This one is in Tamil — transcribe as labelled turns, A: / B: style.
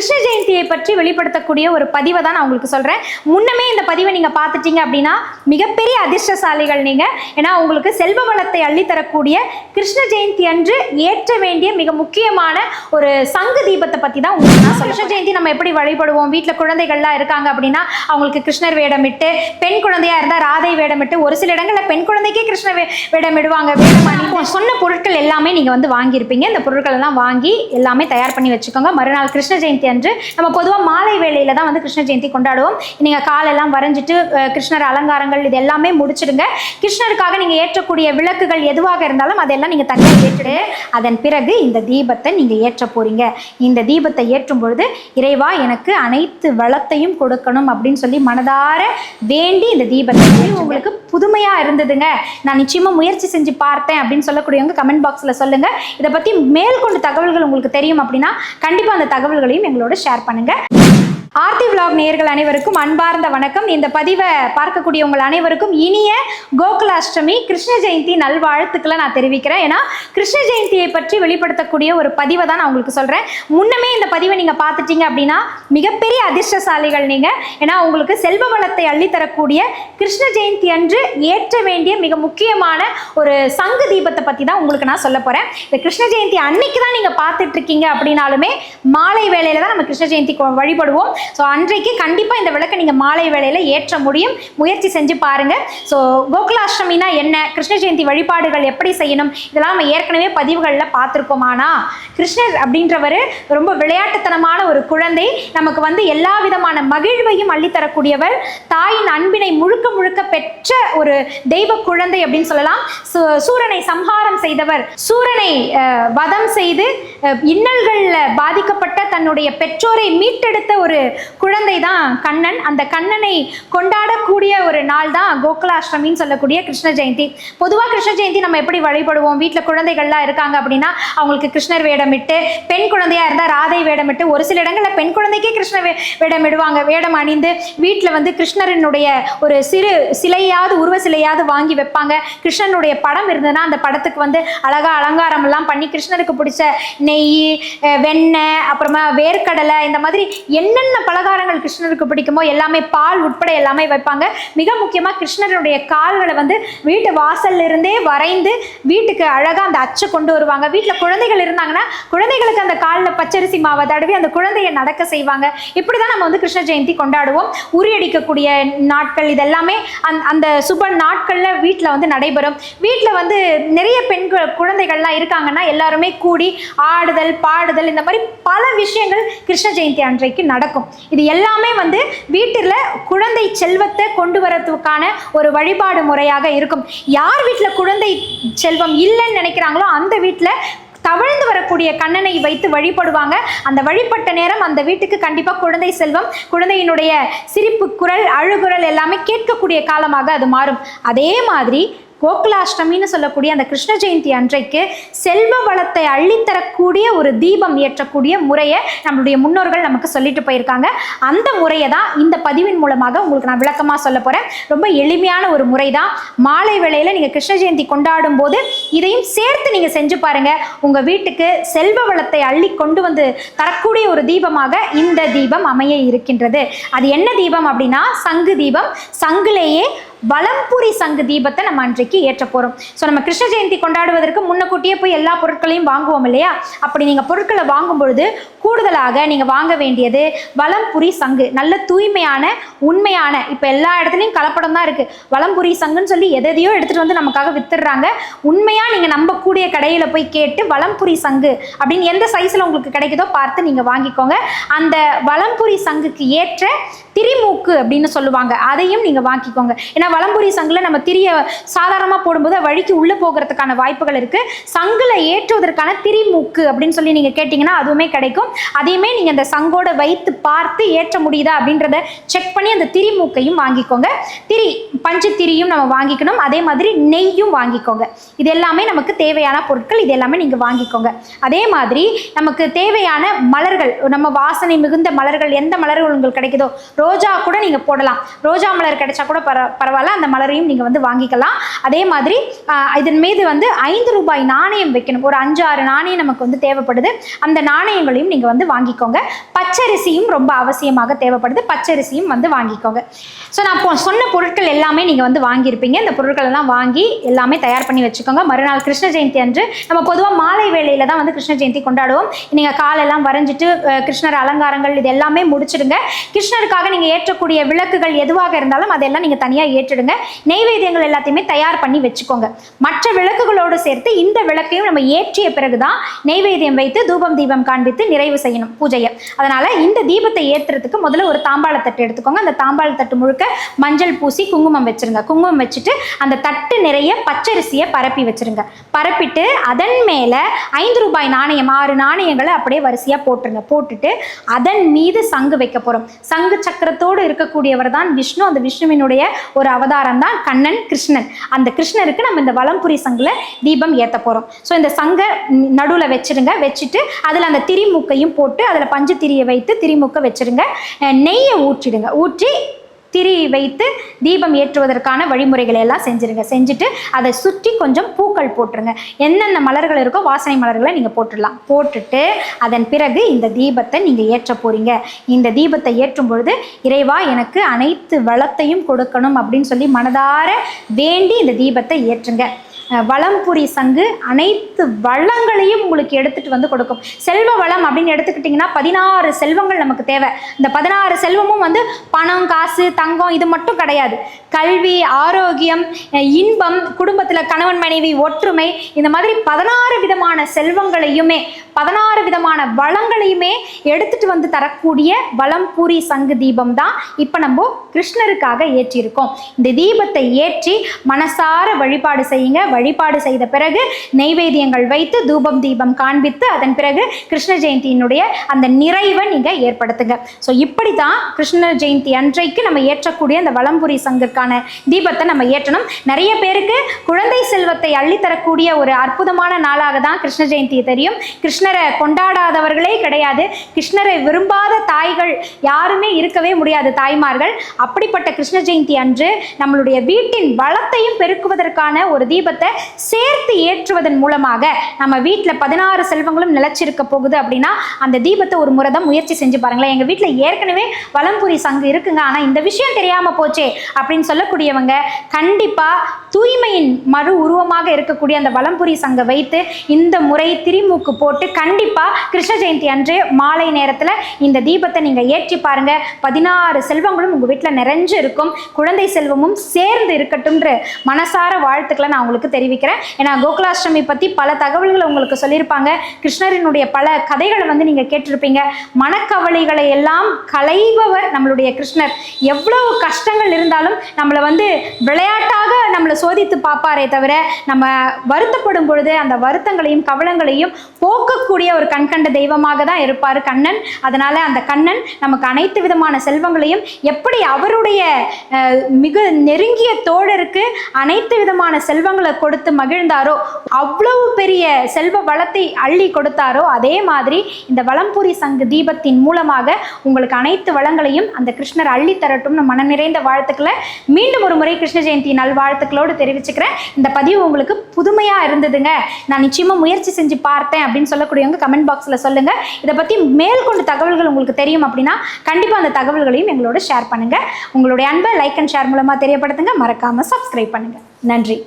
A: கிருஷ்ண ஜெயந்தியை பற்றி வெளிப்படுத்தக்கூடிய ஒரு பதிவை தான் நான் உங்களுக்கு சொல்கிறேன் முன்னமே இந்த பதிவை நீங்கள் பார்த்துட்டீங்க அப்படின்னா மிகப்பெரிய அதிர்ஷ்டசாலிகள் நீங்கள் ஏன்னா உங்களுக்கு செல்வ வளத்தை அள்ளித்தரக்கூடிய கிருஷ்ண ஜெயந்தி அன்று ஏற்ற வேண்டிய மிக முக்கியமான ஒரு சங்கு தீபத்தை பற்றி தான் உங்களுக்கு நான். கிருஷ்ண ஜெயந்தி நம்ம எப்படி வழிபடுவோம்? வீட்டில் குழந்தைகள்லாம் இருக்காங்க அப்படின்னா அவங்களுக்கு கிருஷ்ணர் வேடமிட்டு பெண் குழந்தையா இருந்தால் ராதை வேடமிட்டு ஒரு சில இடங்களில் பெண் குழந்தைக்கே கிருஷ்ண வே வேடமிடுவாங்க. வேடமானி சொன்ன பொருட்கள் எல்லாமே நீங்கள் வந்து வாங்கியிருப்பீங்க. இந்த பொருட்கள் எல்லாம் வாங்கி எல்லாமே தயார் பண்ணி வச்சுக்கோங்க. மறுநாள் கிருஷ்ண ஜெயந்தி அன்று நம்ம பொதுவாக மாலை வேளையில தான் வந்து கிருஷ்ண ஜெயந்தி கொண்டாடுவோம். நீங்கள் காலெல்லாம் வரைஞ்சிட்டு கிருஷ்ணர் அலங்காரங்கள் இது எல்லாமே முடிச்சிடுங்க. கிருஷ்ணருக்காக நீங்கள் ஏற்றக்கூடிய விளக்குகள் எதுவாக இருந்தாலும் அதெல்லாம் நீங்கள் தனியாக ஏற்றிடு. அதன் பிறகு இந்த தீபத்தை நீங்கள் ஏற்ற போறீங்க. இந்த தீபத்தை ஏற்றும் பொழுது இறைவா எனக்கு அனைத்து வளத்தையும் கொடுக்கணும் அப்படின்னு சொல்லி மனதார வேண்டி இந்த தீபத்தை உங்களுக்கு புதுமையாக இருந்ததுங்க. நான் நிச்சயமாக முயற்சி செஞ்சு பார்த்தேன் அப்படின்னு சொல்லக்கூடியவங்க கமெண்ட் பாக்ஸில் சொல்லுங்க. இதை பற்றி மேற்கொண்டு தகவல்கள் உங்களுக்கு தெரியும் அப்படின்னா கண்டிப்பாக அந்த தகவல்களையும் எங்களோட ஷேர் பண்ணுங்கள் ஆர்த்தி vlog நேர்கள் அனைவருக்கும் அன்பார்ந்த வணக்கம். இந்த பதிவை பார்க்கக்கூடிய உங்கள் அனைவருக்கும் இனிய கோகுலாஷ்டமி கிருஷ்ண ஜெயந்தி நல்வாழ்த்துக்களை நான் தெரிவிக்கிறேன். ஏன்னா கிருஷ்ண ஜெயந்தியை பற்றி வெளிப்படுத்தக்கூடிய ஒரு பதிவை தான் நான் உங்களுக்கு சொல்கிறேன் முன்னமே இந்த பதிவை நீங்கள் பார்த்துட்டீங்க அப்படின்னா மிகப்பெரிய அதிர்ஷ்டசாலிகள் நீங்கள் ஏன்னா உங்களுக்கு செல்வ வளத்தை அள்ளித்தரக்கூடிய கிருஷ்ண ஜெயந்தி அன்று ஏற்ற வேண்டிய மிக முக்கியமான ஒரு சங்கு தீபத்தை பற்றி தான் உங்களுக்கு நான் சொல்ல போகிறேன் இந்த கிருஷ்ண ஜெயந்தி அன்னைக்கு தான் நீங்கள் பார்த்துட்டு இருக்கீங்க அப்படின்னாலுமே மாலை வேலையில் தான் நம்ம கிருஷ்ண ஜெயந்தி வழிபடுவோம். ஸோ அன்றைக்கு கண்டிப்பாக இந்த விளக்கை நீங்கள் மாலை வேளையில் ஏற்ற முடியும். முயற்சி செஞ்சு பாருங்கள் ஸோ கோகுலாஷ்டமினா என்ன? கிருஷ்ண ஜெயந்தி வழிபாடுகள் எப்படி செய்யணும்? இதெல்லாம் நம்ம ஏற்கனவே பதிவுகளில் பார்த்துருக்கோம். ஆனால் கிருஷ்ணர் அப்படின்றவர் ரொம்ப விளையாட்டுத்தனமான ஒரு குழந்தை. நமக்கு வந்து எல்லா விதமான மகிழ்வையும் அள்ளித்தரக்கூடியவர் தாயின் அன்பினை முழுக்க முழுக்க பெற்ற ஒரு தெய்வ குழந்தை அப்படின்னு சொல்லலாம். சூ- சூரனை சம்ஹாரம் செய்தவர். சூரனை வதம் செய்து இன்னல்களில் பாதிக்கப்பட்ட தன்னுடைய பெற்றோரை மீட்டெடுத்த ஒரு குழந்தை தான் கண்ணன். அந்த கண்ணனை கொண்டாடக்கூடிய ஒரு நாள் தான் கோகுலாஷ்டமின்னு சொல்லக்கூடிய கிருஷ்ண ஜெயந்தி. பொதுவாக கிருஷ்ண ஜெயந்தி நம்ம எப்படி வழிபடுவோம்? வீட்டில் குழந்தைகள்லாம் இருக்காங்க அப்படின்னா அவங்களுக்கு கிருஷ்ணர் வேடமிட்டு பெண் குழந்தையா இருந்தால் ராதை வேடமிட்டு ஒரு சில இடங்களில் பெண் குழந்தைக்கே கிருஷ்ண வே வேடமிடுவாங்க. வேடம் அணிந்து வீட்டில் வந்து கிருஷ்ணரினுடைய ஒரு சிறு சிலையாவது உருவ சிலையாவது வாங்கி வைப்பாங்க. கிருஷ்ணனுடைய படம் இருந்ததுன்னா அந்த படத்துக்கு வந்து அழகா அலங்காரம் எல்லாம் பண்ணி கிருஷ்ணருக்கு பிடிச்ச நெய் வெண்ணெய் அப்புறமா வேர்க்கடலை இந்த மாதிரி என்னென்ன பலகாரங்கள் கிருஷ்ணருக்கு பிடிக்குமோ எல்லாமே பால் உட்பட எல்லாமே வைப்பாங்க. மிக முக்கியமாக கிருஷ்ணருடைய கால்களை வந்து வீட்டு வாசல்ல இருந்தே வரைந்து வீட்டுக்கு அழகாக அந்த அச்சை கொண்டு வருவாங்க. வீட்டில் குழந்தைகள் இருந்தாங்கன்னா குழந்தைகளுக்கு அந்த காலில் பச்சரிசி மாவை தடவி அந்த குழந்தையை நடக்க செய்வாங்க. இப்படி தான் நம்ம வந்து கிருஷ்ண ஜெயந்தி கொண்டாடுவோம். உரியடிக்கக்கூடிய நாட்கள் இதெல்லாமே அந் அந்த சுப நாட்களில் வீட்டில் வந்து நடைபெறும். வீட்டில் வந்து நிறைய பெண்கள் குழந்தைகள்லாம் இருக்காங்கன்னா எல்லாருமே கூடி ஆ ஆடுதல் பாடுதல் இந்த மாதிரி பல விஷயங்கள் கிருஷ்ண ஜெயந்தி அன்றைக்கு நடக்கும். இது எல்லாமே வந்து வீட்டில் குழந்தை செல்வத்தை கொண்டு வரதுக்கான ஒரு வழிபாடு முறையாக இருக்கும். யார் வீட்டில் குழந்தை செல்வம் இல்லைன்னு நினைக்கிறாங்களோ அந்த வீட்டில் தவழ்ந்து வரக்கூடிய கண்ணனை வைத்து வழிபடுவாங்க. அந்த வழிபட்ட நேரம் அந்த வீட்டுக்கு கண்டிப்பாக குழந்தை செல்வம் குழந்தையினுடைய சிரிப்பு குரல் அழுகுரல் எல்லாமே கேட்கக்கூடிய காலமாக அது மாறும். அதே மாதிரி கோகுலாஷ்டமின்னு சொல்லக்கூடிய அந்த கிருஷ்ண ஜெயந்தி அன்றைக்கு செல்வ வளத்தை அள்ளித்தரக்கூடிய ஒரு தீபம் ஏற்றக்கூடிய முறையை நம்மளுடைய முன்னோர்கள் நமக்கு சொல்லிட்டு போயிருக்காங்க. அந்த முறையை தான் இந்த பதிவின் மூலமாக உங்களுக்கு நான் விளக்கமாக சொல்ல போகிறேன் ரொம்ப எளிமையான ஒரு முறை தான். மாலை வேளையில் நீங்கள் கிருஷ்ண ஜெயந்தி கொண்டாடும் போது இதையும் சேர்த்து நீங்கள் செஞ்சு பாருங்கள் உங்கள் வீட்டுக்கு செல்வ வளத்தை அள்ளி கொண்டு வந்து தரக்கூடிய ஒரு தீபமாக இந்த தீபம் அமைய இருக்கின்றது. அது என்ன தீபம் அப்படின்னா சங்கு தீபம். சங்குலேயே வலம்புரி சங்கு தீபத்தை நம்ம அன்றைக்கு ஏற்ற போகிறோம் ஸோ நம்ம கிருஷ்ண ஜெயந்தி கொண்டாடுவதற்கு முன்னக்கூட்டியே போய் எல்லா பொருட்களையும் வாங்குவோம் இல்லையா? அப்படி நீங்கள் பொருட்களை வாங்கும் பொழுது கூடுதலாக நீங்கள் வாங்க வேண்டியது வலம்புரி சங்கு. நல்ல தூய்மையான உண்மையான இப்போ எல்லா இடத்துலையும் கலப்படம் தான் இருக்குது வலம்புரி சங்குன்னு சொல்லி எதையோ எடுத்துகிட்டு வந்து நமக்காக வித்துடுறாங்க. உண்மையாக நீங்கள் நம்பக்கூடிய கடையில் போய் கேட்டு வலம்புரி சங்கு அப்படின்னு எந்த சைஸில் உங்களுக்கு கிடைக்குதோ பார்த்து நீங்கள் வாங்கிக்கோங்க. அந்த வலம்புரி சங்குக்கு ஏற்ற திரிமூக்கு அப்படின்னு சொல்லுவாங்க. அதையும் நீங்கள் வாங்கிக்கோங்க. ஏன்னா வலம்புரி சங்குல நம்ம திரிய சாதாரணமாக போடும்போது வழிக்கு உள்ளே போகிறதுக்கான வாய்ப்புகள் இருக்குது சங்குல ஏற்றுவதற்கான திரிமூக்கு அப்படின்னு சொல்லி நீங்கள் கேட்டிங்கன்னா அதுவுமே கிடைக்கும். அதையுமே நீங்கள் அந்த சங்கோட வைத்து பார்த்து ஏற்ற முடியுதா அப்படின்றத செக் பண்ணி அந்த திரிமூக்கையும் வாங்கிக்கோங்க. திரி பஞ்சு திரியும் நம்ம வாங்கிக்கணும். அதே மாதிரி நெய்யும் வாங்கிக்கோங்க. இது எல்லாமே நமக்கு தேவையான பொருட்கள். இது எல்லாமே நீங்கள் வாங்கிக்கோங்க. அதே மாதிரி நமக்கு தேவையான மலர்கள் நம்ம வாசனை மிகுந்த மலர்கள் எந்த மலர்கள் உங்களுக்கு கிடைக்குதோ ரோஜா கூட நீங்கள் போடலாம். ரோஜா மலர் கிடைச்சா கூட பர பரவாயில்ல. அந்த மலரையும் நீங்கள் வந்து வாங்கிக்கலாம். அதே மாதிரி இதன் மீது வந்து ஐந்து ரூபாய் நாணயம் வைக்கணும். ஒரு அஞ்சு ஆறு நாணயம் நமக்கு வந்து தேவைப்படுது. அந்த நாணயங்களையும் நீங்கள் வந்து வாங்கிக்கோங்க. பச்சரிசியும் ரொம்ப அவசியமாக தேவைப்படுது. பச்சரிசியும் வந்து வாங்கிக்கோங்க. ஸோ நான் சொன்ன பொருட்கள் எல்லாமே நீங்கள் வந்து வாங்கியிருப்பீங்க. இந்த பொருட்கள் எல்லாம் வாங்கி எல்லாமே தயார் பண்ணி வச்சுக்கோங்க. மறுநாள் கிருஷ்ண ஜெயந்தி அன்று நம்ம பொதுவாக மாலை வேளையில் தான் வந்து கிருஷ்ண ஜெயந்தி கொண்டாடுவோம். நீங்கள் காலெல்லாம் வரைஞ்சிட்டு கிருஷ்ணர் அலங்காரங்கள் இது எல்லாமே முடிச்சிடுங்க. கிருஷ்ணருக்காக நீங்கள் ஏற்றக்கூடிய விளக்குகள் எதுவாக இருந்தாலும் அதெல்லாம் நீங்கள் தனியாக ஏற்றிடுங்க. நெய்வேத்தியங்கள் எல்லாத்தையுமே தயார் பண்ணி வச்சுக்கோங்க. மற்ற விளக்குகளோடு சேர்த்து இந்த விளக்கையும் நம்ம ஏற்றிய பிறகு தான் நெய்வேத்தியம் வைத்து தூபம் தீபம் காண்பித்து நிறைவு செய்யணும் பூஜையை. அதனால இந்த தீபத்தை ஏற்றுறதுக்கு முதல்ல ஒரு தாம்பாளத்தட்டு எடுத்துக்கோங்க. அந்த தாம்பாளத்தட்டு முழுக்க மஞ்சள் பூசி குங்குமம் வச்சிருங்க. குங்குமம் வச்சுட்டு அந்த தட்டு நிறைய பச்சரிசியை பரப்பி வச்சிருங்க. பரப்பிட்டு அதன் மேல ஐந்து ரூபாய் நாணயம் ஆறு நாணயங்களை அப்படியே வரிசையா போட்டுருங்க. போட்டுட்டு அதன் மீது சங்கு வைக்க போறோம். சங்கு சக்கரத்தோடு இருக்கக்கூடியவர் தான் விஷ்ணு. அந்த விஷ்ணுவினுடைய ஒரு அவதாரம் தான் கண்ணன் கிருஷ்ணன். அந்த கிருஷ்ணருக்கு நம்ம இந்த வலம்புரி சங்குல தீபம் ஏத்த போறோம். ஸோ இந்த சங்கை நடுவுல வச்சிருங்க. வச்சுட்டு அதுல அந்த போட்டு அதில் பஞ்சு திரியை வைத்து திரிமுக்க வச்சிருங்க. நெய்யை ஊற்றிடுங்க. ஊற்றி திரி வைத்து தீபம் ஏற்றுவதற்கான வழிமுறைகளை எல்லாம் செஞ்சிருங்க. செஞ்சுட்டு அதை சுற்றி கொஞ்சம் பூக்கள் போட்டுருங்க. என்னென்ன மலர்கள் இருக்கோ வாசனை மலர்களை நீங்கள் போட்டுடலாம். போட்டுட்டு அதன் பிறகு இந்த தீபத்தை நீங்கள் ஏற்ற போறீங்க. இந்த தீபத்தை ஏற்றும் பொழுது இறைவா எனக்கு அனைத்து வளத்தையும் கொடுக்கணும் அப்படின்னு சொல்லி மனதார வேண்டி இந்த தீபத்தை ஏற்றுங்க. வளம்புரி சங்கு அனைத்து வளங்களையும் உங்களுக்கு எடுத்துகிட்டு வந்து கொடுக்கும். செல்வ வளம் அப்படின்னு எடுத்துக்கிட்டிங்கன்னா பதினாறு செல்வங்கள் நமக்கு தேவை. இந்த பதினாறு செல்வமும் வந்து பணம் காசு தங்கம் இது மட்டும் கிடையாது. கல்வி ஆரோக்கியம் இன்பம் குடும்பத்தில் கணவன் மனைவி ஒற்றுமை இந்த மாதிரி பதினாறு விதமான செல்வங்களையுமே பதினாறு விதமான வளங்களையுமே எடுத்துட்டு வந்து தரக்கூடிய வளம்பூரி சங்கு தீபம் தான் இப்போ நம்ம கிருஷ்ணருக்காக ஏற்றியிருக்கோம் இந்த தீபத்தை ஏற்றி மனசார வழிபாடு செய்யுங்க. வழிபாடு செய்த பிறகு நெய்வேத்தியங்கள் வைத்து தூபம் தீபம் காண்பித்து அதன் பிறகு கிருஷ்ண ஜெயந்தியினுடைய அந்த நிறைவை நீங்கள் ஏற்படுத்துங்க. ஸோ இப்படி தான் கிருஷ்ண ஜெயந்தி அன்றைக்கு நம்ம ஏற்றக்கூடிய அந்த வளம்புரி சங்குக்கான தீபத்தை நம்ம ஏற்றணும். நிறைய பேருக்கு குழந்தை செல்வத்தை அள்ளித்தரக்கூடிய ஒரு அற்புதமான நாளாக தான் கிருஷ்ண ஜெயந்தி தெரியும். கிருஷ்ணரை கொண்டாடாதவர்களே கிடையாது. கிருஷ்ணரை விரும்பாத தாய்கள் யாருமே இருக்கவே முடியாது தாய்மார்கள். அப்படிப்பட்ட கிருஷ்ண ஜெயந்தி அன்று நம்மளுடைய வீட்டின் வளத்தையும் பெருக்குவதற்கான ஒரு தீபத்தை சேர்த்து ஏற்றுவதன் மூலமாக நம்ம வீட்டில் பதினாறு செல்வங்களும் நிலைச்சிருக்க போகுது அப்படின்னா அந்த தீபத்தை ஒரு முறை தான் முயற்சி செஞ்சு பாருங்களேன். எங்கள் வீட்டில் ஏற்கனவே வளம்புரி சங்கு இருக்குங்க. ஆனால் இந்த விஷயம் தெரியாமல் போச்சே அப்படின்னு சொல்லக்கூடியவங்க கண்டிப்பாக தூய்மையின் மறு உருவமாக இருக்கக்கூடிய அந்த வலம்புரி சங்கை வைத்து இந்த முறை திரிமூக்கு போட்டு கண்டிப்பாக கிருஷ்ண ஜெயந்தி அன்று மாலை நேரத்தில் இந்த தீபத்தை நீங்கள் ஏற்றி பாருங்கள் பதினாறு செல்வங்களும் உங்கள் வீட்டில் நிறைஞ்சு இருக்கும். குழந்தை செல்வமும் சேர்ந்து இருக்கட்டும்ன்ற மனசார வாழ்த்துக்களை நான் உங்களுக்கு தெரிவிக்கிறேன். ஏன்னா கோகுலாஷ்டமி பற்றி பல தகவல்களை உங்களுக்கு சொல்லியிருப்பாங்க. கிருஷ்ணரினுடைய பல கதைகளை வந்து நீங்கள் கேட்டிருப்பீங்க. மனக்கவலைகளை எல்லாம் களைபவர் நம்மளுடைய கிருஷ்ணர். எவ்வளவு கஷ்டங்கள் இருந்தாலும் நம்மளை வந்து விளையாட்டாக நம்மளை சோதித்து பார்ப்பாரே தவிர நம்ம வருத்தப்படும் பொழுது அந்த வருத்தங்களையும் கவலங்களையும் போக்கக்கூடிய ஒரு கண்கண்ட தெய்வமாக தான் இருப்பார் கண்ணன். அதனால அந்த கண்ணன் நமக்கு அனைத்து விதமான செல்வங்களையும் எப்படி அவருடைய மிக நெருங்கிய தோழருக்கு அனைத்து விதமான செல்வங்களை கொடுத்து மகிழ்ந்தாரோ அவ்வளவு பெரிய செல்வ வளத்தை அள்ளி கொடுத்தாரோ அதே மாதிரி இந்த வளம்புரி சங்கு தீபத்தின் மூலமாக உங்களுக்கு அனைத்து வளங்களையும் அந்த கிருஷ்ணர் அள்ளி தரட்டும்னு மன நிறைந்த வாழ்த்துக்களை மீண்டும் ஒரு முறை கிருஷ்ண ஜெயந்தி நல்வாழ்த்துக்களோடு தெரிவிச்சுக்கிறேன். இந்த பதிவு உங்களுக்கு புதுமையாக இருந்ததுங்க. நான் நிச்சயமாக முயற்சி செஞ்சு பார்த்தேன் அப்படின்னு சொல்லக்கூடியவங்க கமெண்ட் பாக்ஸில் சொல்லுங்கள் இதை பற்றி மேற்கொண்டு தகவல்கள் உங்களுக்கு தெரியும் அப்படின்னா கண்டிப்பாக அந்த தகவல்களையும் எங்களோட ஷேர் பண்ணுங்கள் உங்களுடைய அன்பை லைக் அண்ட் ஷேர் மூலமாக தெரியப்படுத்துங்க. மறக்காமல் சப்ஸ்கிரைப் பண்ணுங்க. நன்றி.